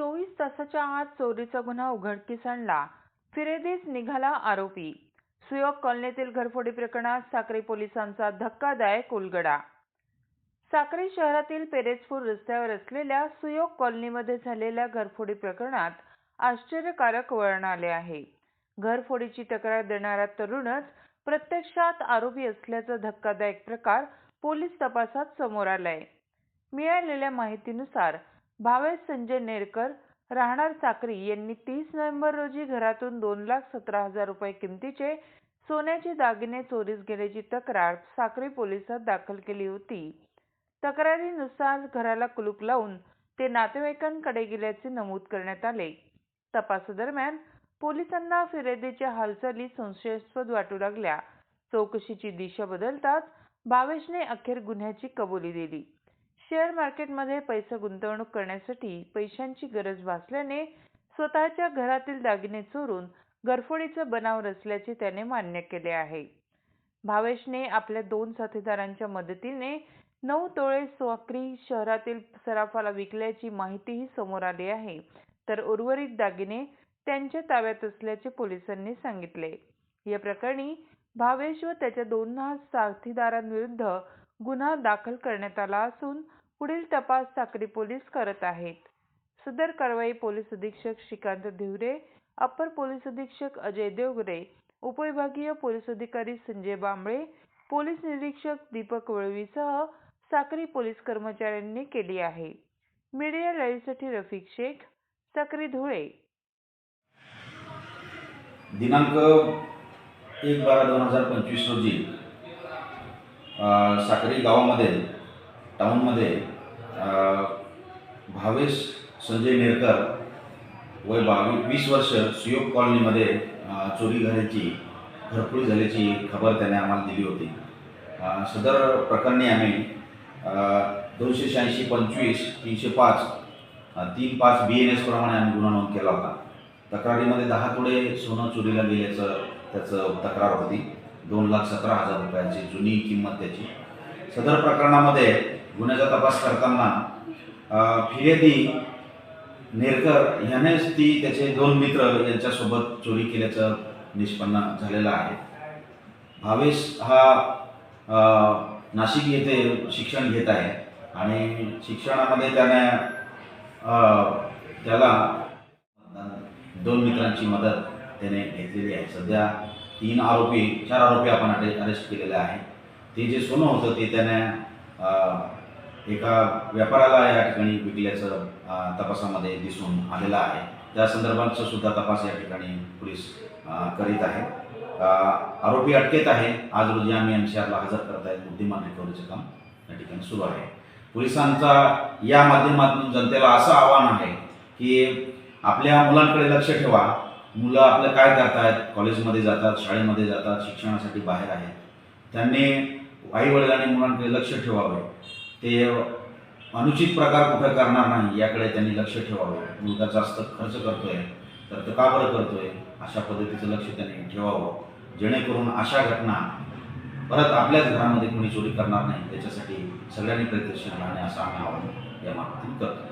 चोवीस तासाच्या आत चोरीचा गुन्हा उघडकीस आणला. फिरेदीस निघाला आरोपी. सुयोग कॉलनीतील घरफोडी प्रकरणात साक्री पोलिसांचा धक्कादायक उलगडा. साक्री शहरातील पेरेजपूर रस्त्यावर असलेल्या सुयोग कॉलनीमध्ये झालेल्या घरफोडी प्रकरणात आश्चर्यकारक वळण आले आहे. घरफोडीची तक्रार देणारा तरुणच प्रत्यक्षात आरोपी असल्याचा धक्कादायक प्रकार पोलीस तपासात समोर आलाय. मिळालेल्या माहितीनुसार भावेश संजय नेरकर राहणार साक्री यांनी तीस नोव्हेंबर रोजी घरातून दोन लाख सतरा हजार रुपये किमतीचे सोन्याचे दागिने चोरीस गेल्याची तक्रार साक्री पोलिसात दाखल केली होती. तक्रारीनुसार घराला कुलूप लावून ते नातेवाईकांकडे गेल्याचे नमूद करण्यात आले. तपासादरम्यान पोलिसांना फिर्यादीच्या हालचाली संशयास्पद वाटू लागल्या. चौकशीची दिशा बदलताच भावेशने अखेर गुन्ह्याची कबुली दिली. शेअर मार्केटमध्ये पैसे गुंतवणूक करण्यासाठी पैशांची गरज भासल्याने स्वतःच्या घरातील दागिने चोरून घरफोडीचा बनाव रचल्याचे त्याने मान्य केले आहे. भावेशने आपल्या दोन साथीदारांच्या मदतीने नऊ तोळे साक्री शहरातील सराफाला विकल्याची माहितीही समोर आली आहे. तर उर्वरित दागिने त्यांच्या ताब्यात असल्याचे पोलिसांनी सांगितले. या प्रकरणी भावेश व त्याच्या दोन साथीदारांविरुद्ध गुन्हा दाखल करण्यात आला असून पुढील तपास साक्री पोलीस करत आहेत. सदर कारवाई पोलीस अधीक्षक श्रीकांत धिवरे अपर पोलीस अधीक्षक अजय देवगरे उपविभागीय पोलीस अधिकारी संजय बांबळे पोलीस निरीक्षक दीपक वळवीसह साक्री पोलीस कर्मचाऱ्यांनी केली आहे. मीडिया लाईव्हसाठी रफिक शेख साक्री धुळे. दिनांक एक बारा दोन हजार पंचवीस रोजी साक्री गावामध्ये टाऊनमध्ये भावेश संजय नेरकर वय बावीस वीस वर्ष सुयोग कॉलनीमध्ये चोरी झाल्याची घरफोडी झाल्याची खबर त्याने आम्हाला दिली होती. सदर प्रकरणी आम्ही दोनशे शहाऐंशी पंचवीस तीनशे पाच तीन पाच बी एन एस प्रमाणे आम्ही गुन्हा नोंद केला होता. तक्रारीमध्ये दहा तोडे सोनं चोरीला गेल्याचं त्याचं तक्रार होती. दोन लाख सतरा हजार रुपयाची जुनी किंमत त्याची. सदर प्रकरणामध्ये गुन्ह्याचा तपास करताना अ, फिर्यादी नेरकर ह्यानेच ती त्याचे दोन मित्र यांच्यासोबत चोरी केल्याचं निष्पन्न झालेलं आहे. भावेश हा नाशिक येथे शिक्षण घेत आहे आणि शिक्षणामध्ये त्याने त्याला दोन मित्रांची मदत त्याने घेतलेली आहे. सध्या तीन आरोपी चार आरोपी आपण अटे अरेस्ट केलेले आहे. ते जे सोनं होतं ते त्याने एका व्यापाराला या ठिकाणी विकल्याचं तपासामध्ये दिसून आलेलं आहे. त्या संदर्भांचा सुद्धा तपास या ठिकाणी पोलीस करीत आहे आरोपी अटकेत आहे. आज रोजी आम्ही अंशारला हजर करत आहेत. बुद्धिमान रिकव्हरीचं काम या ठिकाणी सुरू आहे. पोलिसांचा या माध्यमातून जनतेला असं आव्हान आहे की आपल्या मुलांकडे लक्ष ठेवा. मुलं आपलं काय करतायत? कॉलेजमध्ये जातात शाळेमध्ये जातात शिक्षणासाठी बाहेर आहेत. त्यांनी आई वडिलांनी मुलांकडे लक्ष ठेवावे. ते अनुचित प्रकार कुठं करणार नाही याकडे त्यांनी लक्ष ठेवावं. मुलगा जास्त खर्च करतोय तर तो का बरं करतोय? अशा पद्धतीचं लक्ष त्यांनी ठेवावं. जेणेकरून अशा घटना परत आपल्याच घरामध्ये कोणी चोरी करणार नाही त्याच्यासाठी सगळ्यांनी प्रयत्नशील राहणे असं आम्ही आवाहन या मार्फत करतो